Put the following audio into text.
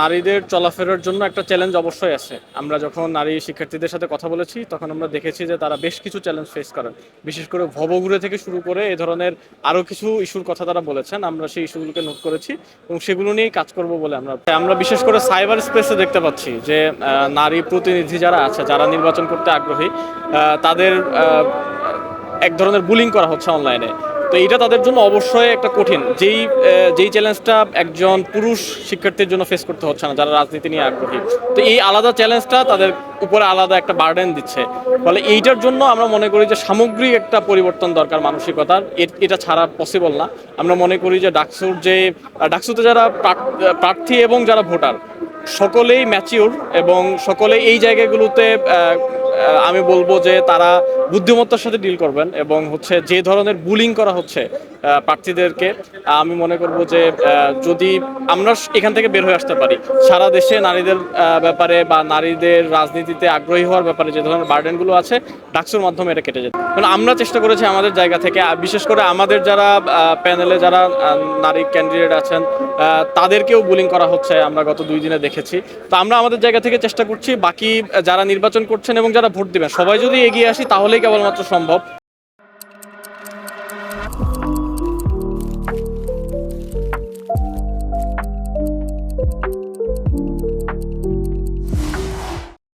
নারীদের চলাফেরার জন্য একটা চ্যালেঞ্জ অবশ্যই আছে। আমরা যখন নারী শিক্ষার্থীদের সাথে কথা বলেছি, তখন আমরা দেখেছি যে তারা বেশ কিছু চ্যালেঞ্জ ফেস করেন। বিশেষ করে ভবঘুরে থেকে শুরু করে এ ধরনের আরও কিছু ইস্যুর কথা তারা বলেছেন। আমরা সেই ইস্যুগুলোকে নোট করেছি এবং সেগুলো নিয়েই কাজ করব বলে আমরা আমরা বিশেষ করে সাইবার স্পেসে দেখতে পাচ্ছি যে নারী প্রতিনিধি যারা আছে, যারা নির্বাচন করতে আগ্রহী তাদের এক ধরনের বুলিং করা হচ্ছে অনলাইনে তো এটা তাদের জন্য অবশ্যই একটা কঠিন। যেই যেই চ্যালেঞ্জটা একজন পুরুষ শিক্ষার্থীর জন্য ফেস করতে হচ্ছে না, যারা রাজনীতি নিয়ে আগ্রহী। তো এই আলাদা চ্যালেঞ্জটা তাদের উপরে আলাদা একটা বার্ডেন দিচ্ছে। ফলে এইটার জন্য আমরা মনে করি যে সামগ্রিক একটা পরিবর্তন দরকার মানসিকতার। এটা ছাড়া পসিবল না। আমরা মনে করি যে ডাকসুর যে ডাকসুতে যারা প্রার্থী এবং যারা ভোটার, সকলেই ম্যাচিওর এবং সকলেই এই জায়গাগুলোতে আমি বলব যে তারা বুদ্ধিমত্তার সাথে ডিল করবেন এবং হচ্ছে যে ধরনের বুলিং করা হচ্ছে প্রার্থীদেরকে আমি মনে করব যে যদি আমরা এখান থেকে বের হয়ে আসতে পারি, সারা দেশে নারীদের ব্যাপারে বা নারীদের রাজনীতিতে আগ্রহী হওয়ার ব্যাপারে যে ধরনের বার্ডেনগুলো আছে, ডাকসুর মাধ্যমে এটা কেটে যেত মানে আমরা চেষ্টা করেছি আমাদের জায়গা থেকে বিশেষ করে আমাদের যারা প্যানেলে যারা নারী ক্যান্ডিডেট আছেন তাদেরকেও বুলিং করা হচ্ছে, আমরা গত দুই দিনে দেখেছি। তো আমরা আমাদের জায়গা থেকে চেষ্টা করছি, বাকি যারা নির্বাচন করছেন এবং যারা ভোট দেবেন, সবাই যদি এগিয়ে আসি তাহলেই কেবলমাত্র সম্ভব।